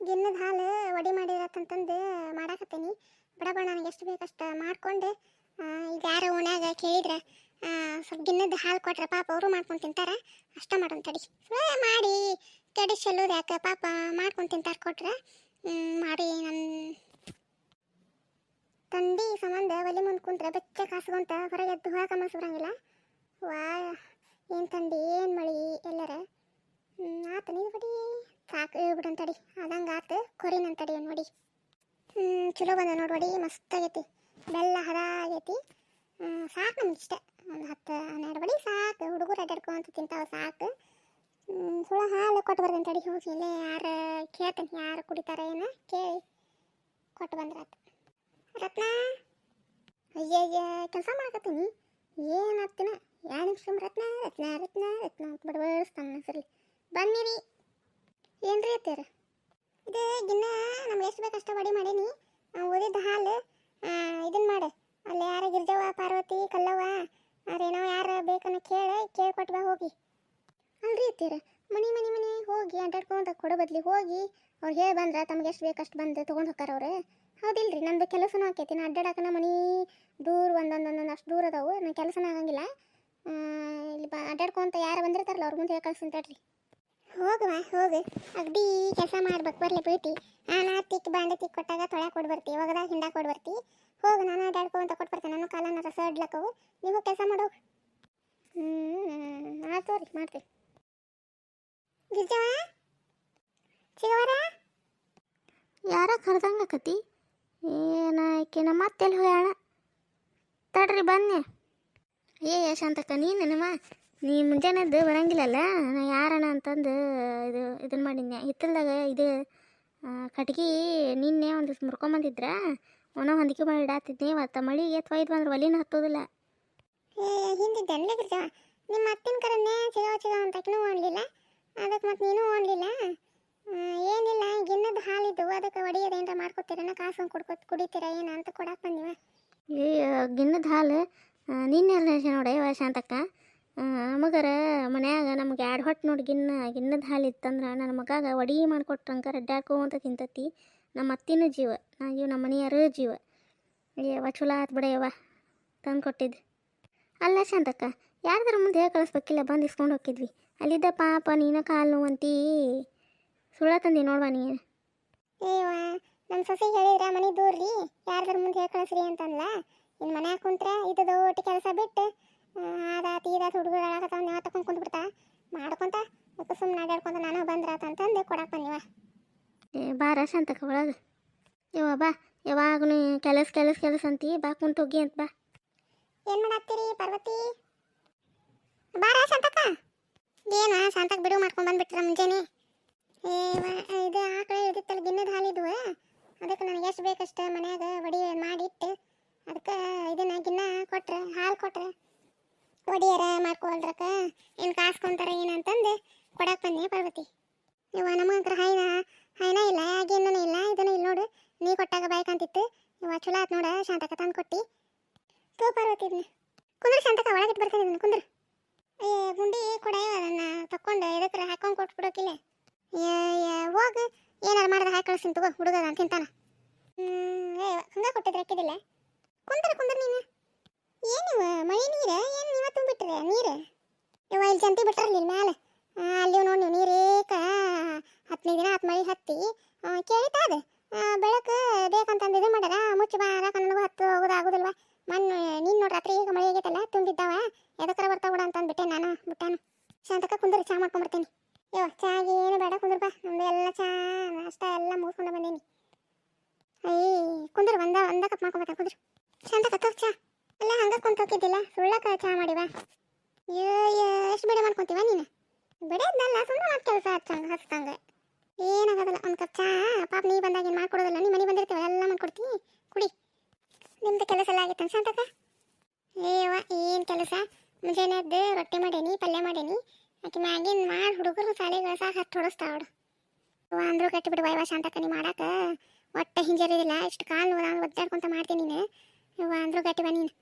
ಗಿನ್ನದ ಹಾಲು ವಡಿ ಮಾಡಿರತ್ತಂತಂದು ಮಾಡಾಕತ್ತೀನಿ. ಬಡ ನನಗೆ ಎಷ್ಟು ಬೇಕಷ್ಟು ಮಾಡ್ಕೊಂಡು ಈಗ ಯಾರು ಓಣ್ಯಾಗ ಕೇಳಿದ್ರೆ ಸ್ವಲ್ಪ ಗಿನ್ನದ ಹಾಲು ಕೊಟ್ರೆ ಪಾಪ ಅವರು ಮಾಡ್ಕೊಂಡು ತಿಂತಾರೆ, ಅಷ್ಟ ಮಾಡೋಣ ತಡಿ. ಮಾಡಿ, ತಡಿ ಚೆಲ್ಲೋದು ಯಾಕೆ ಪಾಪ ಮಾಡ್ಕೊಂಡು ತಿಂತಾರೆ ಕೊಟ್ರೆ ಮಾಡಿ ನನ್ನ ತಂದಿ ಸಂಬಂಧ ಒಲೆ ಮುಂದೆ ಕುಂತ್ರೆ ಬೆಚ್ಚ ಕಾಸ್ಕೊಂತ ಹೊರಗೆ ಎದ್ದು ಹೋಗಕ್ಕೆ ಮನಸ್ಸು ಬರಂಗಿಲ್ಲ ವಾ ಏನು ತಂದಿ ಏನು ಮಳಿ ಎಲ್ಲರ? ಆತು ನೀನು ಬಡಿ ಸಾಕು ಬಿಡಂತಡಿ ಅದಂಗೆ ಆತು ಕೊರಿನಂತಡಿ ನೋಡಿ. ಹ್ಞೂ ಚಲೋ ಬಂದ ನೋಡ್ಬಡಿ ಮಸ್ತ್ ಆಗೈತಿ ಬೆಲ್ಲ ಹದ ಆಗೈತಿ ಸಾಕು ನಮ್ಗೆ ಇಷ್ಟ. ಒಂದು ಹತ್ತು, ಹನ್ನೆರಡು ಬಡಿ ಸಾಕು. ಹುಡುಗರು ಅಡ್ಡಾಡ್ಕೊಂತ ತಿಂತಾವ, ಸಾಕು. ಸುಳ ಹಾಲು ಕೊಟ್ಟು ಬರ್ದಂತಡಿ ತಡಿ ಹೋಗಿ, ಇಲ್ಲೇ ಯಾರು ಕೇಳ್ತೀನಿ, ಯಾರು ಕುಡಿತಾರೆ ಏನ ಕೇಳಿ ಕೊಟ್ಟು ಬಂದ್ರಾತು ರತ್ನ. ಅಯ್ಯಯ್ಯ, ಕೆಲಸ ಮಾಡಕತ್ತೀನಿ. ಏನು ಹತ್ತಿನ ಎರಡು ನಿಮಿಷ ರತ್ನ ರತ್ನ ರತ್ನ ರತ್ನ ಅಂತ ಬಡಬಡಿಸ್ತಾನೆ ಸರಿ ಬನ್ನಿರಿ. ಏನ್ರಿ ಅತ್ತೀರ ಇದು ಗಿನ್ನ ನಮ್ಗೆ ಎಷ್ಟು ಬೇಕು ಅಷ್ಟು ಬಡಿ ಮಾಡೀನಿ. ಓದಿದ್ದ ಹಾಲು ಇದನ್ನ ಮಾಡು. ಅಲ್ಲಿ ಯಾರ ಗಿರ್ಜವ್ವ ಪಾರ್ವತಿ ಕಲ್ಲವ್ವ ಅದೇನೋ ಯಾರು ಬೇಕನ್ನ ಕೇಳಿ ಕೇಳಿ ಕೊಟ್ಟು ಬಾ ಹೋಗಿ. ಅಲ್ರಿ ಅತ್ತೀರ ಮನೆ ಮನೆ ಮನೆ ಹೋಗಿ ಅಡ್ಡಾಡ್ಕೊಂತ ಕೊಡೋ ಬದ್ಲಿ ಹೋಗಿ. ಅವ್ರು ಹೇಳಿ ಬಂದ್ರೆ ತಮ್ಗೆ ಎಷ್ಟು ಬೇಕಷ್ಟು ಬಂದು ತೊಗೊಂಡು ಹೋಗ್ತಾರ ಅವ್ರು. ಹೌದಿಲ್ರಿ ನಂದು ಕೆಲಸನೂ ಆಕೈತಿ. ನಾ ಅಡ್ಡಾಡಕ ನಮ್ಮ ಮನೆ ದೂರ ಒಂದೊಂದೊಂದೊಂದು ಒಂದೊಂದು ಅಷ್ಟು ದೂರ ಅದಾವು. ನನ್ನ ಕೆಲಸನ ಆಗಂಗಿಲ್ಲ. ಇಲ್ಲಿ ಬ ಅಡ್ಡಾಡ್ಕೊಂತ ಯಾರು ಬಂದಿರ್ತಾರಲ್ಲ ಅವ್ರ ಮುಂದೆ ಹೇಳಿ ಕಳ್ಸಿನ ತಡ್ರಿ ಹೋಗುವ, ಹೋಗು. ಅಗ್ದಿ ಕೆಲಸ ಮಾಡ್ಬೇಕು, ಬರ್ಲಿ ಬೀಟಿ ನಾ ತಿಕ್ಕಿ ಬಾಂಡೆ ತಿಕ್ಕ ಕೊಟ್ಟಾಗ ತೊಳೆ ಕೊಡ್ ಬರ್ತಿ ಒಗದಾಗ ಹಿಂಡಾ ಕೊಡ್ ಬರ್ತಿ. ಹೋಗು, ನಾನು ಅಡ್ಡಾಡ್ಕೊಂತ ಕೊಟ್ಟು ಬರ್ತೀನಿ ನನ್ನ ಕಾಲನ ರಸ ಇಡ್ಲಕ್ಕವು ನೀವು ಕೆಲಸ ಮಾಡೋ. ಹ್ಞೂ ಆಯ್ತು ರೀ ಮಾಡ್ತೀವಿ ಗಿರ್ಜವ? ಸಿಗವರ ಯಾರ ಕರ್ದಂಗ ಕತಿ ಏನಾಯ್ಕೆ ನಮ್ಮ ಅತ್ತೆಲ್ಲಿ ಹೋಯಾಳ ತಡ್ರಿ, ಬನ್ನಿ. ಏ ನೀನು ನೀನೇನಮ್ಮ ನೀ ಮುಂಜಾನೆದ್ದು ಬರಂಗಿಲ್ಲಲ್ಲ? ನಾ ಯಾರನ ಅಂತಂದು ಇದು ಇದನ್ನ ಮಾಡಿದ್ನೆ ಹಿತ್ತಲ್ದಾಗ ಇದು ಕಟ್ಗೆ ನಿನ್ನೆ ಒಂದು ಮುರ್ಕೊಂಬಂದಿದ್ರ ಒಣ ಹೊಂದಿಕೆ ಮಾಡಿ ಇಡಾತಿದ್ನಿ. ಇವತ್ತು ಮಳಿಗೆ ಇದು ಬಂದ್ರೆ ಒಲಿನ ಹತ್ತೋದಿಲ್ಲ. ಏ ಹಿಂದಿದ್ದೆ ಅನ್ಲೇ ನಿಮ್ಮ ಅತ್ತಿನ ಕರನ್ನೇ ಚಿಗೋ ಚಿಗೋ ಅಂತ ಆಕಿನೂ ಓಡ್ಲಿಲ್ಲ ಅದಕ್ಕೆ ಮತ್ತೆ ನೀನು ಓಡ್ಲಿಲ್ಲ ಆ, ಏನಿಲ್ಲ ಗಿನ್ನದ ಹಾಲಿದ್ದು ಅದಕ್ಕೆ ಒಡೆಯೋದೇನ್ರ ಮಾಡ್ಕೊತೀರನ ಕಾಸು ಕುಡ್ಕೊ ಕುಡಿತೀರ ಏನ ಅಂತ ಕೊಡಕ್ಕೆ ಬಂದಿವ. ಏ ಗಿನ್ನದ ಹಾಲು ನಿನ್ನೆ ನೋಡಿ ಇವ ಶಾಂತಕ್ಕ. ಆ, ನಮಗರ ಮನ್ಯಾಗ ನಮ್ಗೆ ಎರಡು ಹೊಟ್ಟು ನೋಡಿ ಗಿನ್ನ ಗಿನ್ನದ ಹಾಲು ಇತ್ತಂದ್ರೆ ನನ್ನ ಮಗಾಗ ಒಡಿ ಮಾಡಿಕೊಟ್ರಂಕ ಅಂತ ತಿಂತತಿ. ನಮ್ಮ ಅತ್ತಿನ ಜೀವ ನಾ ಇವ್ ನಮ್ಮ ಮನೆಯರ ಜೀವ. ಯವ್ವ ಚಲೋ ಆತ್ ಬಿಡ ಯವ್ವ ತಂದು ಕೊಟ್ಟಿದ್ದು ಅಲ್ಲ ಶಾಂತಕ್ಕ ಯಾರ್ದಾರ ಮುಂದೆ ಹೇಗೆ ಕಳಿಸ್ಬೇಕಿಲ್ಲ ಬಂದು ಇಸ್ಕೊಂಡು ಹೋಗಿದ್ವಿ ಅಲ್ಲಿದ್ದ ಪಾಪ ನೀನ ಕಾಲು ಅಂತೀ ಸುಳ್ಳ ತಂದಿ ನೋಡ್ವಾ ನೀ ಏವ ನಮ್ಮ ಸೊಸೆ ಹೇಳಿದ್ರ ಮನೆ ದೂರ್ರಿ ಯಾರ್ದಾರ ಮುಂದೆ ಹೇಳಿ ಕಳಿಸ್ರಿ ಅಂತಂದ್ಲ. ಇನ್ನು ಮನ್ಯಾಗ ಕುಂತ್ರ ಇದು ಒಟ್ಟು ಕೆಲಸ ಬಿಟ್ಟು ಆದಾತ ಈದಾತ ಹುಡುಗರು ಆಡಕತ್ತಾವ ನೀವು ತಗೊಂಡು ಕುಂತು ಬಿಡ್ತಾ ಮಾಡ್ಕೊಂತ ಮತ್ತು ಸುಮ್ಮನೆ ಅಡ್ಯಾಡ್ಕೊಂತ ನಾನು ಬಂದ್ರಾತ ಅಂತಂದು ಕೊಡಕ್ಕೆ ಬಂದಿವ ಏ ಬಾರ ಶಾಂತಕ್ಕ ಒಳಗೆ. ಯವ್ವ ಬಾ. ಯಾವಾಗೂ ಕೆಲಸ ಕೆಲಸ ಕೆಲಸ ಅಂತಿ ಬಾ ಕುಂತು ಹೋಗಿ ಅಂತ ಬಾ. ಏನು ಮಾಡತ್ತೀರಿ ಪಾರ್ವತಿ? ಬಾರ ಸಂತಕ. ಏನ ಸಂತಕ ಬಿಡು ಮಾಡ್ಕೊಂಡು ಬಂದ್ಬಿಟ್ರ ಮುಂಜಾನೆ? ಏ ಇದು ಆಕಳ ಇದಿತ್ತಲ್ಲ ಗಿನ್ನದ ಹಾಲಿದ್ವು ಅದಕ್ಕೆ ನನಗೆ ಎಷ್ಟು ಬೇಕಷ್ಟು ಮನ್ಯಾಗ ಒಡಿ ಮಾಡಿಟ್ಟು ಅದಕ್ಕೆ ಇದನ್ನ ಗಿನ್ನ ಕೊಟ್ರೆ ಹಾಲು ಕೊಟ್ರೆ ಕಾಸ್ಕೊಂತಾರ ಏನಂತಂದು ಕೊಡಕ್ಕೆ ಬಂದೆ ಪಾರ್ವತಿ. ಇವ ನಮಗಂಕರ ಹೈನ ಹೈನ ಇಲ್ಲ ಆಗೇನೂ ಇಲ್ಲ, ಇದನ್ನು ಇಲ್ಲ ನೋಡು, ನೀ ಕೊಟ್ಟಾಗ ಬಾಯ್ಕಂತಿತ್ತು. ಇವ ಚಲೋ ಆತ್ ನೋಡ, ಶಾಂತಕ ತಂದು ಕೊಟ್ಟಿ. ತೋ ಪಾರ್ವತಿ ಇದನ್ನ ಕುಂದ್ರ ಶಾಂತಕ ಒಳಗಿಟ್ಟು ಬರ್ತಾನೆ ಇದನ್ನ ಕುಂದ್ರ. ಏ, ಗುಂಡಿ ಕೊಡ ಅದನ್ನ ತಕ್ಕೊಂಡು ಇದಕ್ಕೆ ಹಾಕೊಂಡು ಕೊಟ್ಬಿಡೋಕಿಲ್ಲ ಹೋಗು, ಏನಾರು ಮಾಡಿದ್ರೆ ಹಾಕಿ ಕಳಿಸ್ತೀನಿ ತಗೋ ಹುಡುಗ ಅಂತ ತಿಂತಾನ. ಏ ಹಂಗ ಕೊಟ್ಟಿದ್ರೆ ಹಾಕಿದಿಲ್ಲ. ಕುಂದ್ರ ಕುಂದ್ರ ನೀನು. ಏನಿವ ಮಳೆ ನೀರ? ಏನು ನೀವ ತುಂಬಿಟ್ರೆ ನೀರು? ಇವ ಇಲ್ಲಿ ಜಂತಿ ಬಿಟ್ರಲ್ಲ ಇಲ್ಲಿ ಅಲ್ಲಿ ನೋಡಿ ನೀವು ನೀರೇಕ ಹತ್ತನೇ ದಿನ ಹತ್ತು ಮಳಿ ಹತ್ತಿ ಕೇಳಿತಾ ಅದು ಬೆಳಕು ಬೇಕಂತಂದು ಇದು ಮಾಡ್ಯಾರ. ಮುಚ್ಚು ಬಾ ನನಗೂ ಹತ್ತು ಹೋಗೋದಾಗೋದಿಲ್ವ ಮೊನ್ನೆ ನೀನು ನೋಡಿ ರಾತ್ರಿ ಈಗ ಮಳೆ ಆಗೈತಲ್ಲ, ತುಂಬಿದ್ದಾವ. ಎದಕ್ಕರ ಬರ್ತಾವ ಬಿಡ ಅಂತ ಅಂದ್ಬಿಟ್ಟೆ ನಾನು, ಬಿಟ್ಟಾನು. ಶಾಂತಕ ಕುಂದ್ರಿ, ಚಾ ಮಾಡ್ಕೊಂಬರ್ತೀನಿ ಯೋ ಚಾಗಿ ಏನು ಬೇಡ, ಕುಂದ್ರ ಬಾ. ನಮ್ದು ಎಲ್ಲ ಚಾ, ನಾಷ್ಟ ಎಲ್ಲ ಮುಗಿಸ್ಕೊಂಡು ಬಂದೀನಿ. ಅಯ್ಯ ಕುಂದ್ರ, ಒಂದ ಒಂದ ಕಪ್ ಮಾಡ್ಕೊಂಬರ್ತಾನೆ ಕುಂದ್ರ. ಶಾಂತಕ ತಗೋ ಚಾ. ಎಲ್ಲ ಹಂಗ ಕುಂತ ಹೋಗಿದ್ದಿಲ್ಲ. ಸುಳ್ಳಕ ಚಾ ಮಾಡಿವ ಎಷ್ಟು ಬೇಡ ಮಾಡ್ಕೊಂತೀವ ನೀನು? ಬಿಡೋದಲ್ಲ ಸುಮ್ಮನೆ ಮತ್ತೆ ಕೆಲಸ ಹಚ್ಚಂಗ ಹಚ್ತಂಗ ಏನಾಗೋದಿಲ್ಲ, ಒಂದು ಕಪ್ ಚಾ. ಪಾಪ ನೀ ಬಂದಾಗ ಏನು ಮಾಡ್ಕೊಡೋದಲ್ಲ, ನೀ ಮನೆ ಬಂದಿರ್ತೀವಿ ಎಲ್ಲ ಮಾಡ್ಕೊಡ್ತೀನಿ ಕುಡಿ. ನಿಮ್ದು ಕೆಲಸ ಎಲ್ಲ ಆಗಿತ್ತು ಶಾಂತಕ ಏವ ಏನು ಕೆಲಸ? ಮುಂಜಾನೆದ್ದು ರೊಟ್ಟಿ ಮಾಡೇನಿ, ಪಲ್ಯ ಮಾಡೇನಿ. ಆಕೆ ಮ್ಯಾಗಿನ ಮಾಡಿ ಹುಡುಗರು ಶಾಲೆಗೆ ಸಾಕು ಹತ್ತು ಹೊಡಿಸ್ತಾವಡು ಅಂದ್ರೂ ಕಟ್ಟಿಬಿಡು ಬಿಡು ವೈವ ಶಾಂತಕ ನೀ ಮಾಡಾಕ. ಒಟ್ಟ ಹಿಂಜರಿದಿಲ್ಲ, ಇಷ್ಟು ಕಾಲು ಒದ್ದಾಡ್ಕೊಂತ ಮಾಡ್ತೀನಿ ನೀನು. ಅಂದ್ರೂ ಬಾ ನೀನು.